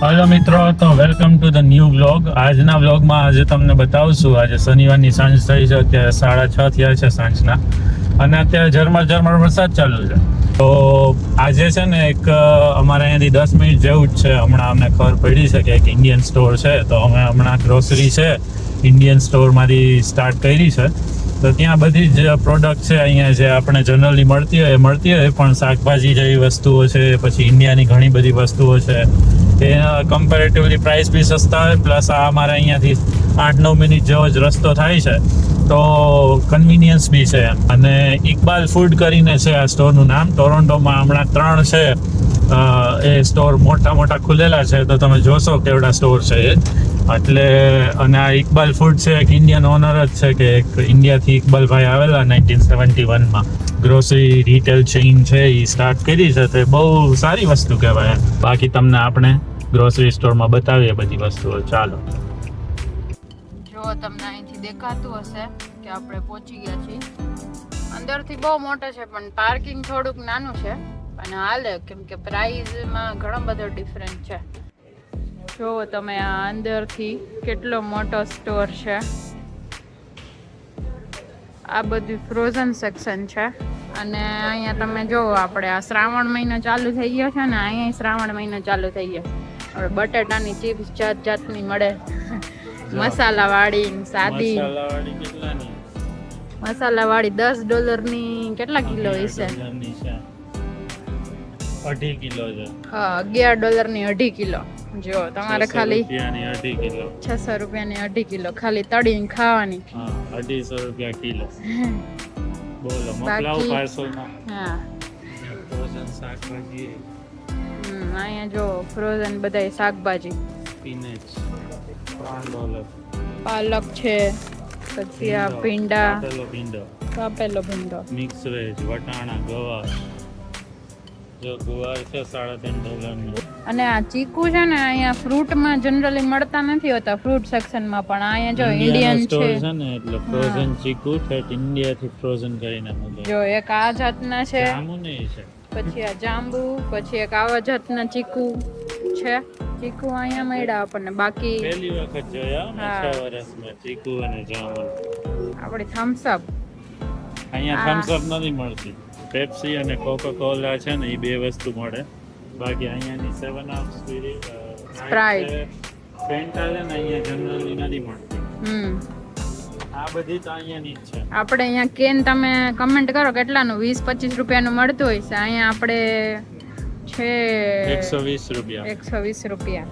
હાલો મિત્રો, તો welcome to the new vlog આજના વ્લોગમાં આજે તમને બતાવશું. આજે શનિવારની સાંજ થઈ છે, અત્યારે સાડા છ થયા છે સાંજના. અને અત્યારે ઝરમર ઝરમર વરસાદ ચાલુ છે. તો આજે છે ને એક અમારે અહીંયાથી દસ મિનિટ જેવું જ છે. હમણાં અમને ખબર પડી છે કે એક ઇન્ડિયન સ્ટોર છે. તો અમે હમણાં ગ્રોસરી છે ઇન્ડિયન સ્ટોરમાંથી સ્ટાર્ટ કરી છે. તો ત્યાં બધી જ પ્રોડક્ટ છે અહીંયા જે આપણે જનરલી મળતી હોય એ મળતી હોય. પણ શાકભાજી જેવી વસ્તુઓ છે, પછી ઇન્ડિયાની ઘણી બધી વસ્તુઓ છે. તે કમ્પેરેટિવલી પ્રાઇસ બી સસ્તા હોય પ્લસ આ અમારે અહીંયાથી આઠ નવ મિનિટ જેવો જ રસ્તો થાય છે, તો કન્વિનિયન્સ બી છે એમ. અને ઇકબાલ ફૂડ કરીને છે આ સ્ટોરનું નામ. ટોરોન્ટોમાં હમણાં ત્રણ છે એ સ્ટોર મોટા મોટા ખુલેલા છે, તો તમે જોશો કેવડા સ્ટોર છે એ. એટલે, અને આ ઇકબાલ ફૂડ છે, એક ઇન્ડિયન ઓનર જ છે, કે એક ઇન્ડિયાથી ઇકબાલભાઈ આવેલા નાઇન્ટીન સેવન્ટી વનમાં ગ્રોસરી રિટેલ ચેઇન છે એ સ્ટાર્ટ કરી છે તે બહુ સારી વસ્તુ કહેવાય બાકી તમને આપણે ગ્રોસરી સ્ટોરમાં બતાવીએ બધી વસ્તુઓ. ચાલો. જો તમને અહીંથી દેખાતું હશે કે આપણે પહોંચી ગયા છીએ. અંદરથી બહુ મોટો છે, પણ પાર્કિંગ થોડુંક નાનું છે. અને હાલે, કેમ કે પ્રાઇઝમાં ઘણો બધો ડિફરન્ટ છે. જો તમે આ અંદરથી કેટલો મોટો સ્ટોર છે. આ બધું ફ્રોઝન સેક્શન છે. અને અહીંયા તમે જોવો આપણે આ શ્રાવણ મહિનો ચાલુ થઈ ગયો છે ને અહીંયા શ્રાવણ મહિનો ચાલુ થઈ ગયો હવે બટેટાની ચિપ્સ જાત જાતની મળે. મસાલા વાળી સાદી. મસાલાવાળી મસાલા વાળી દસ ડોલરની કેટલા કિલો હશે? અઢી કિલો છે. હા અગિયાર ડોલરની અઢી કિલો. જો તમારે ખાલી છસો રૂપિયાની અઢી કિલો. ખાલી તળીને ખાવાની. અઢીસો રૂપિયા કિલો. બોલો મોકલાવું પાર્સલમાં. હા. ફ્રોઝન શાકભાજી. હમ, અહીંયા જો ફ્રોઝન બધાય શાકભાજી. સ્પિનેચ. ડોલર પાલક છે પછી આ ભીંડા કાપેલો ભીંડો. કાપેલો ભીંડો. મિક્સ વેજ વટાણા ગવાર. જો ગુવાર છે સાડા ત્રણ ડોલરનો અને આ ચીકુ છે ને અહીંયા ફ્રૂટમાં જનરલી મળતા નથી હોતા ફ્રૂટ સેક્શનમાં પણ. અહીંયા જો ઇન્ડિયન છે. છે ને એટલે ફ્રોઝન ચીકુ ઠેઠ ઇન્ડિયાથી ફ્રોઝન કરીને મળે જો એક આ જાતના છે. જામુને છે. પછી આ જાંબુ પછી એક આવા જાતના ચીકુ છે. ચીકુ અહીંયા મળ્યા આપણને. બાકી પહેલી વખત જોયા મેં. વર્ષમાં ચીકુ અને જાંબુ. આપણી થમ્સઅપ અહીંયા થમ્સ અપ નથી મળતી. પેપ્સી અને કોકો કોલા છે ને એ બે વસ્તુ મળે. બાકી અહીંયાની સેવન આપ Sprite. ફેન્ટા છે ને અહીંયા જનરલી નથી મળતી. હમ. આ બધી તો અહીંયાની જ છે. આપણે અહીંયા કેન તમે કમેન્ટ કરો કેટલાનું? વીસ પચીસ રૂપિયાનું મળતું હોય છે. અહીંયા આપણે છે એકસો વીસ રૂપિયા. એકસો વીસ રૂપિયા.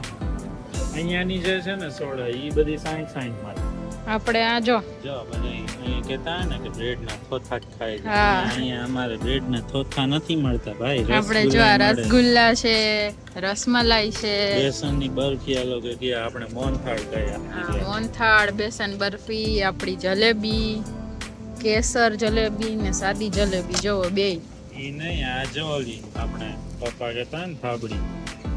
અહીંયાની જે છે ને સોડા એ બધી સાઠ સાઠમાં આપણે આ જો. જો અહીંયા કહેતા ને કે બ્રેડ ના થોથા ખાય. અહીંયા અમારે બ્રેડ ના થોથા નથી મળતા ભાઈ. આપણે જો આ રસગુલ્લા છે રસમલાઈ છે. બેસનની બરફી આ કે આપણે મોહનથાળ ગયા મોહનથાળ બેસન બરફી આપણી જલેબી કેસર જલેબી ને સાદી જલેબી. જોવો બે. ઈ નહીં આ જો ઓલી આપણે પપ્પા કહેતા ને થાબડી.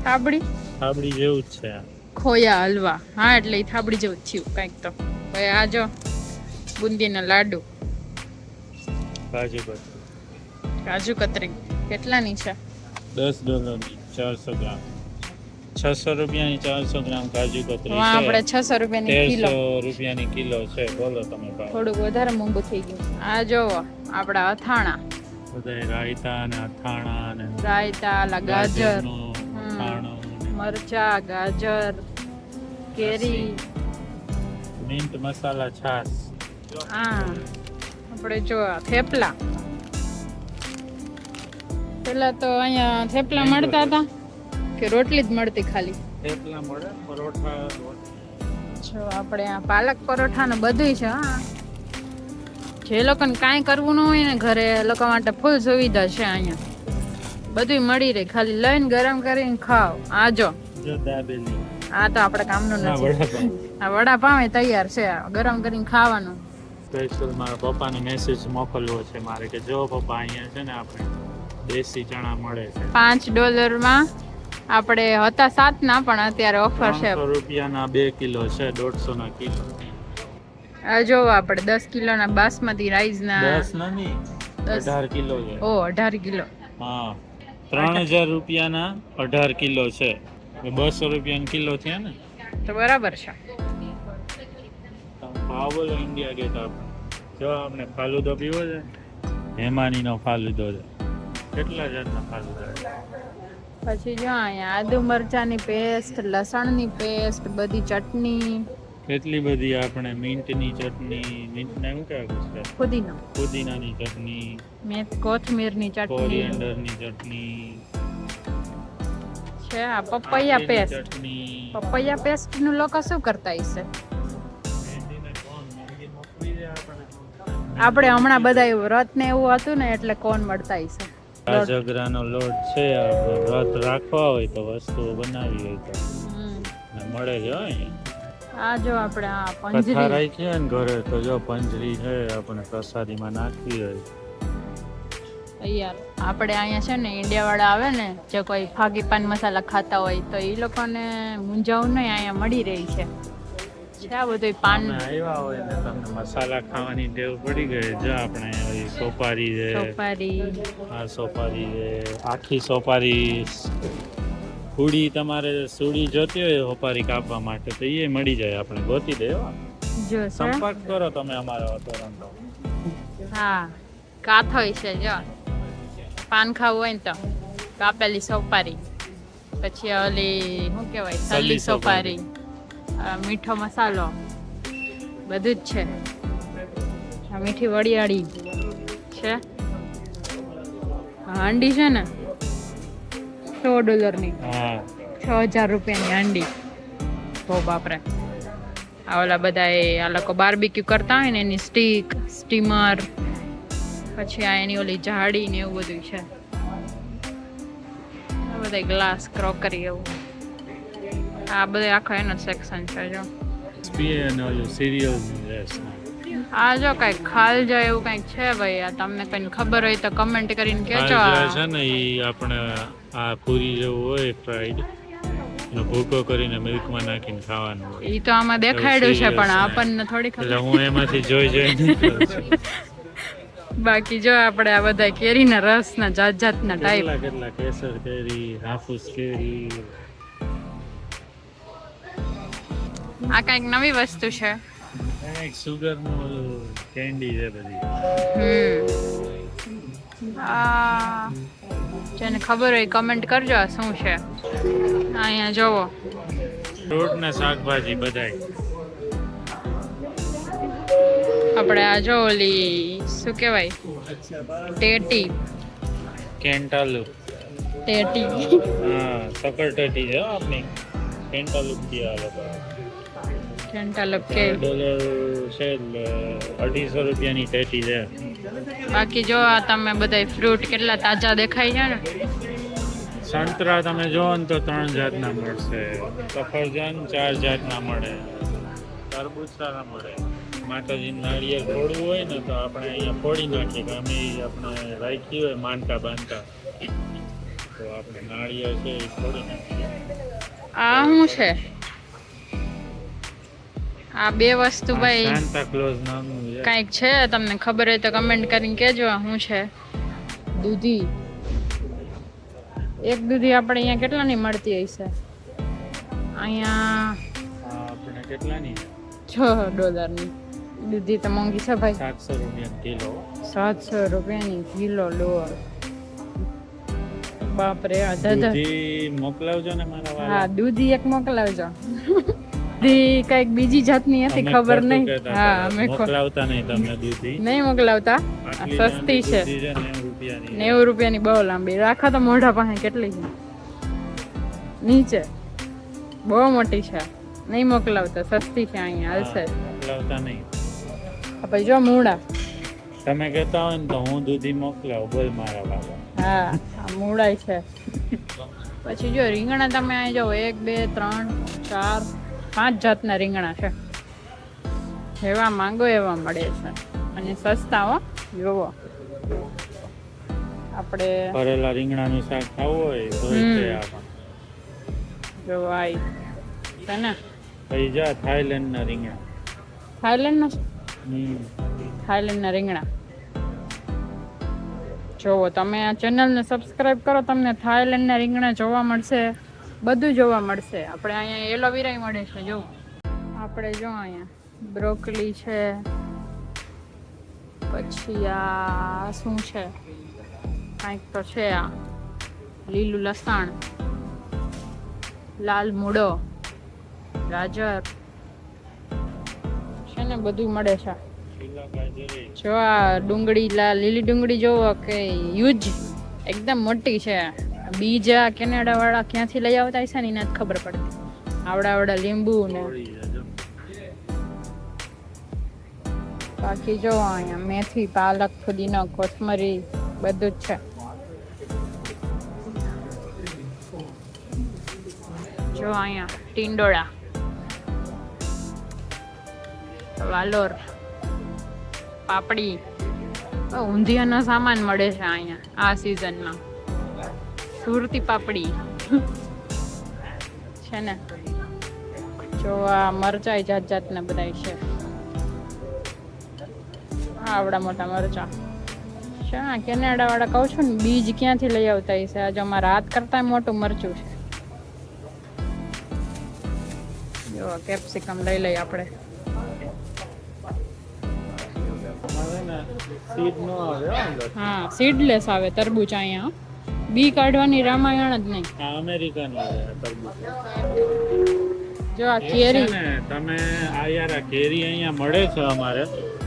થાબડી? થાબડી જેવું જ છે ખોયા હલવા. હા એટલે થાબડી જેવું થયું કંઈક તો. હવે આ જો બુંદીના લાડુ. કાજુ કતરી. કાજુ કતરી. કેટલાની છે? દસ ડોલરની ચારસો ગ્રામ. છસો રૂપિયાની ચારસો ગ્રામ કાજુ કતરી હા આપણે છસો રૂપિયાની કિલો. રૂપિયાની કિલો છે. બોલો તમે થોડુંક વધારે મોંઘું થઈ ગયું. આ જોવો આપણા અથાણા. બધા રાયતા અને અથાણા અને રાયતા ગાજર. મરચા ગાજર કેરી. મિન્ટ મસાલા છાસ હા આપણે જો થેપલા. પેલા તો અહીંયા થેપલા મળતા હતા કે રોટલી જ મળતી ખાલી? થેપલા મળે પરોઠા જો આપણે આ પાલક પરોઠા ને બધું છે હા. જે લોકોને કાંઈ કરવું ન હોય ને ઘરે લોકો માટે ફૂલ સુવિધા છે અહીંયા. બધું મળી રહે. ખાલી લઈને ગરમ કરીને ખાઓ. આ જો. જો દાબેલી. આ તો આપણે કામનું ના નથી. આ વડાપાવ તૈયાર છે. ગરમ કરીને ખાવાનું. સ્પેશિયલ મારા પપ્પાને મેસેજ મોકલવો છે મારે કે જો પપ્પા અહીંયા છે ને આપણે દેશી ચણા મળે છે. પાંચ ડોલરમાં આપણે હતા સાત ના પણ અત્યારે ઓફર છે. રૂપિયાના બે કિલો છે દોઢસો ના કિલો. આ જો આપણે દસ કિલોના બાસમતી રાઈસના. દસ નથી દસ. અઢાર કિલો છે. ઓ અઢાર કિલો. હા. ત્રણ હજાર રૂપિયાના અઢાર કિલો છે. બસો રૂપિયા કિલો થયા ને? તો બરાબર છે. ભાવ બોલો ઇન્ડિયા ગેટ આપણે જો આપણે ફાલુદો પીવો છે? હેમાનીનો ફાલુદો છે. કેટલા જાતના ફાલુદા ફાલુદો પછી જો અહીંયા આદુ મરચાની પેસ્ટ લસણની પેસ્ટ બધી ચટણી. કેટલી બધી આપણે મિન્ટની ચટણી મિન્ટને શું કહેવાય છે? ફુદીનો પુદીનાની ચટણી મેથ કોથમીરની ચટણી. કોરિએન્ડરની ચટણી. છે? આ પપૈયા પેસ્ટ. પપૈયા પેસ્ટનું લોકો શું કરતા હશે? આપણે હમણાં બધા એવું વ્રત ને એવું હતું ને એટલે કોણ મળતા હશે. રાજગરાનો લોટ છે વ્રત રાખવા હોય તો વસ્તુઓ બનાવી હોય તો. મળે છે હોય આ જો આપણે આ પંજરી. છે ને ઘરે તો જો પંજરી છે આપણે પ્રસાદીમાં નાખવી હોય. યાર આપણે અહીંયા છે ને ઇન્ડિયા વાળા આવે ને જે કોઈ ફાગી પાન મસાલા ખાતા હોય તો એ લોકોને મૂંઝાવું નહીં અહીંયા મળી રહી છે. આ બધું પાન. આવ્યા હોય ને તમને મસાલા ખાવાની ટેવ પડી ગઈ. જો આપણે સોપારી છે સોપારી. આ સોપારી છે આખી સોપારી હુડી તમારે સુડી જોતી હોય સોપારી કાપવા માટે તો એ મળી જાય આપણે. ગોતી દેવા. જો સંપર્ક કરો તમે અમારો તો હા કાથોય છે જો. પાન ખાવું હોય ને તો કાપેલી સોપારી પછી ઓલી શું કહેવાય સલ્લી સોપારી મીઠો મસાલો બધું જ છે મીઠી વડિયાળી છે હાંડી છે ને સો ડોલરની છ હજાર રૂપિયાની હાંડી બહુ બાપરે આ ઓલા બધા એ આ લોકો બાર્બીક્યુ કરતા હોય ને એની સ્ટીક સ્ટીમર પછી આ એની ઓલી જાડી ને એવું બધું છે. બધા ગ્લાસ ક્રોકરી એવું. આ બધે આખો એનો સેક્શન છે જો. આ જો કઈ ખાલ જાય એવું કંઈક છે ભાઈ આ તમને કઈ ખબર હોય તો કમેન્ટ કરીને કહેજો. આ છે ને એ આપણે આ પૂરી જેવું હોય ફ્રાઈડ ભૂકો કરીને મિલ્કમાં નાખીને ખાવાનું હોય. ઈ તો આમાં દેખાડ્યું છે પણ આપણને થોડી ખબર હું એમાંથી જોઈ જોઈને. બાકી જો આપણે આ બધા કેરીના રસના જાત જાતના ટાઈપ કેટલા કેસર કેરી હાફૂસ કેરી. આ કંઈક નવી વસ્તુ છે. એક સુગરનું કેન્ડી છે બધી. હમ. આ જેને ખબર હોય કમેન્ટ કરજો આ શું છે. અહીંયા જોવો. ફ્રૂટ ને શાકભાજી બધાય. આપણે આ જો ઓલી શું કહેવાય? ટેટી. કેન્ટાલુ. ટેટી. હા સકરટેટી છે આપની. કેન્ટાલુ કી આ લોકો. કેન્ટાલપ કે. ડોલર છે અઢીસો રૂપિયાની ટેટી છે. બાકી જો આ તમે બધા ફ્રૂટ કેટલા તાજા દેખાય છે ને? સંતરા તમે જોવો ને તો ત્રણ જાતના મળશે. સફરજન ચાર જાતના મળે. તરબૂચ સારા મળે. માતાજીનું નાળિયેર ફોડવું હોય ને તો આપણે અહીંયા ફોડી નાખીએ કે અમે આપણે રાખી હોય માનતા બાંધતા. તો આપણે નાળિયેર છે એ ફોડી નાખીએ. આ શું છે? આ બે વસ્તુ ભાઈ સાન્તા ક્લોઝ નામનું છે. કાંઈક છે તમને ખબર હોય તો કમેન્ટ કરીને કહેજો શું છે. દૂધી. એક દૂધી આપણે અહીંયા કેટલાની મળતી હશે અહીંયા આપણે કેટલાની? છ ડોલરની દૂધી તો મોંઘી છે ભાઈ. સાતસો રૂપિયા કિલો. સાતસો રૂપિયાની કિલો લોર બાપરે દૂધી મોકલાવજો ને મારા હા દૂધી એક મોકલાવજો. દૂધી કંઈક બીજી જાતની હતી ખબર નહીં. હા. અમે મોકલાવતા નહીં તમને દૂધી. નહીં મોકલાવતા? સસ્તી છે. નેવું રૂપિયાની. બહુ લાંબી. રાખો તો મોઢા પાસે કેટલી છે? નીચે. બહુ મોટી છે. નહીં મોકલાવતા સસ્તી છે અહીંયા હાલશે મોકલાવતા નહીં. ભાઈ જો મૂળા. તમે કહેતા હોય ને તો હું દૂધી મોકલાવ બોલ મારા બાબા. હા આ મૂળાય છે. પછી જો રીંગણા તમે અહીં જાઓ એક બે ત્રણ ચાર પાંચ જાતના રીંગણા છે. જેવા માંગો એવા મળે છે. અને સસ્તા હો જોવો. આપણે ભરેલા રીંગણાનું શાક ખાવું હોય તો. છે આઈ છે ને. પછી જા થાઈલેન્ડના રીંગણા. થાઈલેન્ડના. થાઈલેન્ડના રીંગણા. જોવો, તમે આ ચેનલને સબસ્ક્રાઇબ કરો, તમને થાઈલેન્ડના રીંગણા જોવા મળશે, બધું જોવા મળશે. આપણે અહીંયા એલોવેરાય મળે છે, જો. આપણે જો અહીંયા, બ્રોકલી છે, પછી આ શું છે? કાંઈક તો છે આ, લીલું લસણ, લાલ મૂળો ગાજર. ને બધું મળે છે. જો આ ડુંગળી લીલી ડુંગળી જોવો કે યુજ એકદમ મોટી છે. બીજા કેનેડા વાળા ક્યાંથી લઈ આવતા હશે ને એને ખબર પડતી. આવડા આવડા લીંબુ ને. બાકી જો અહીંયા મેથી, પાલક, ફુદીનો, કોથમરી બધું જ છે. જો અહીંયા ટીંડોળા. વાલોર, પાપડી ઊંધિયાનો સામાન મળે છે અહીંયા, આ સિઝનમાં સુરતી પાપડી. છે ને? જો આ મરચાઈ જાત જાતના બધા છે આવડા મોટા મરચા. શા કેનેડા વાળા કહું છું ને, બીજ ક્યાંથી લઈ આવતા હશે આજે અમારા હાથ કરતા મોટું મરચું છે. જો કેપ્સિકમ લઈ લઈએ આપણે. હા સીડલેસ આવે તરબૂચ અહીંયા. બી કાઢવાની રામાયણ જ નહીં. અમેરિકન તરબૂચ. જો આ કેરી. ને તમે આ યાર આ કેરી અહીંયા મળે છે અમારે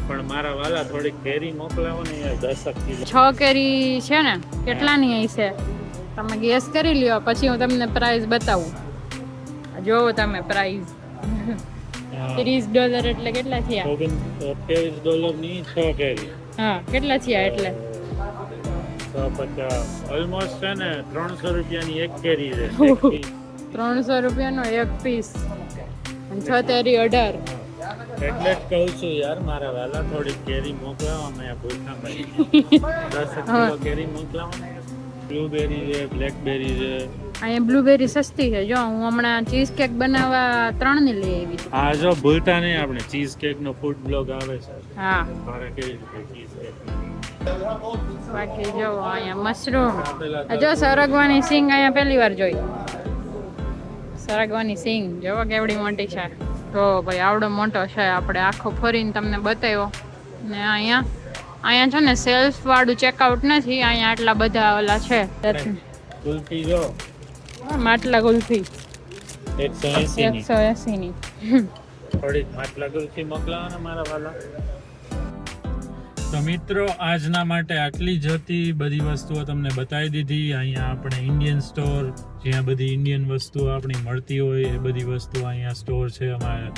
પણ મારા વાલા થોડીક કેરી મોકલાવો ને યાર દસક કિલો. છ કેરી છે ને કેટલાની અહીં છે? તમે ગેસ કરી લ્યો પછી હું તમને પ્રાઇસ બતાવું. જોવો તમે પ્રાઇસ ત્રીસ ડોલર એટલે કેટલા થયા? અઠ્યાવીસ ડોલરની છ કેરી. હા કેટલા થયા એટલે? ઓલમોસ્ટ છે ને ત્રણસો રૂપિયાની એક કેરી છે. ત્રણસો રૂપિયાનો એક પીસ છ તેરી અઢાર. એટલે જ કહું છું યાર મારા વાલા થોડી કેરી મોકલાવો આ ભૂખા મરી દસ કેરી મોકલાવો બ્લુબેરી છે બ્લેકબેરી છે. અહીંયા બ્લુબેરી સસ્તી છે. જો હું હમણાં ચીઝ કેક બનાવવા ત્રણની લઈ આવી છું. હા જો ભૂલતા નહીં આપણે ચીઝ કેક નો ફૂડ બ્લોગ આવે છે. હા. મારે કેવી રીતે ચીઝ કેક બાકી જો અહીંયા મશરૂમ જો સરગવાની સિંગ અહીંયા પહેલી વાર જોઈ. સરગવાની સિંગ. જોવો કેવડી મોટી છે. તો ભાઈ આવડો મોટો છે. આપણે આખો ફરીને તમને બતાવ્યો. ને અહીંયા અહીંયા છે ને સેલ્ફ વાળું ચેકઆઉટ નથી અહીંયા આટલા બધા ઓલા છે. કુલ્ફી જો. માટલા કુલ્ફી. એકસો એસી ની. એકસો એસી ની. થોડીક માટલા કુલ્ફી મોકલાવો ને મારા વાલા. તો મિત્રો આજના માટે આટલી જ હતી. બધી વસ્તુઓ તમને બતાવી દીધી. અહીંયા આપણે ઇન્ડિયન સ્ટોર જ્યાં બધી ઇન્ડિયન વસ્તુઓ આપણી મળતી હોય એ બધી વસ્તુઓ અહીંયા સ્ટોર છે. અમારે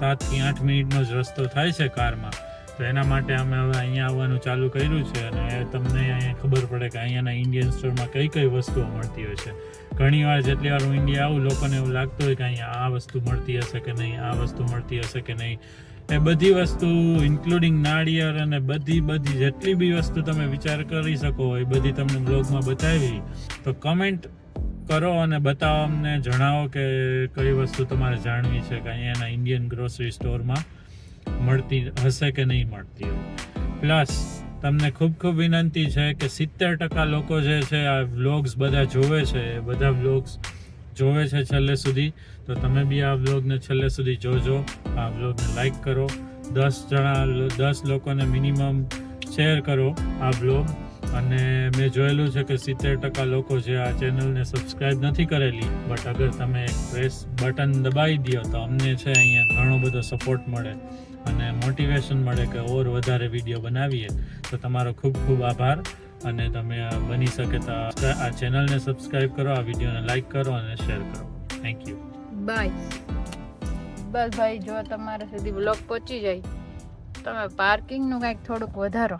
સાતથી આઠ મિનિટનો જ રસ્તો થાય છે કારમાં. તો એના માટે અમે હવે અહીંયા આવવાનું ચાલુ કર્યું છે અને તમને અહીંયા ખબર પડે કે અહીંયાના ઇન્ડિયન સ્ટોરમાં કઈ કઈ વસ્તુઓ મળતી હોય છે. ઘણી વાર જેટલી વાર હું ઇન્ડિયા આવું, લોકોને એવું લાગતું હોય કે અહીંયા આ વસ્તુ મળતી હશે કે નહીં, આ વસ્તુ મળતી હશે કે નહીં. એ બધી વસ્તુ ઇન્ક્લુડિંગ નાળિયેર અને બધી બધી જેટલી બી વસ્તુ તમે વિચાર કરી શકો એ બધી તમને બ્લોગમાં બતાવી. તો કમેન્ટ કરો અને બતાવો અમને, જણાવો કે કઈ વસ્તુ તમારે જાણવી છે કે અહીંયાના ઇન્ડિયન ગ્રોસરી સ્ટોરમાં મળતી હશે કે નહીં મળતી હોય. પ્લસ તમને ખૂબ ખૂબ વિનંતી છે કે સિત્તેર ટકા લોકો જે છે, આ વ્લોગ્સ બધા જોવે છે, એ બધા વ્લોગ્સ જોવે છે છેલ્લે સુધી. તો તમે બી આ વ્લોગને છેલ્લે સુધી જોજો. આ વ્લોગને લાઈક કરો. દસ જણા, દસ લોકોને મિનિમમ શેર કરો આ વ્લોગ. અને મેં જોયેલું છે કે સિત્તેર ટકા લોકો જે આ ચેનલને સબસ્ક્રાઇબ નથી કરેલી બટ અગર તમે પ્રેસ બટન દબાવી દો તો અમને છે અહીંયા ઘણો બધો સપોર્ટ મળે અને મોટિવેશન મળે કે ઓર વધારે વીડિયો બનાવીએ. તો તમારો ખૂબ ખૂબ આભાર અને તમે બની શકે તો આ ચેનલને સબસ્ક્રાઇબ કરો, આ વિડીયોને લાઇક કરો અને શેર કરો. થેન્ક યુ બાય બસ ભાઈ, જો તમારા સુધી બ્લોગ પહોંચી જાય, તમે પાર્કિંગનું કાંઈક થોડુંક વધારો.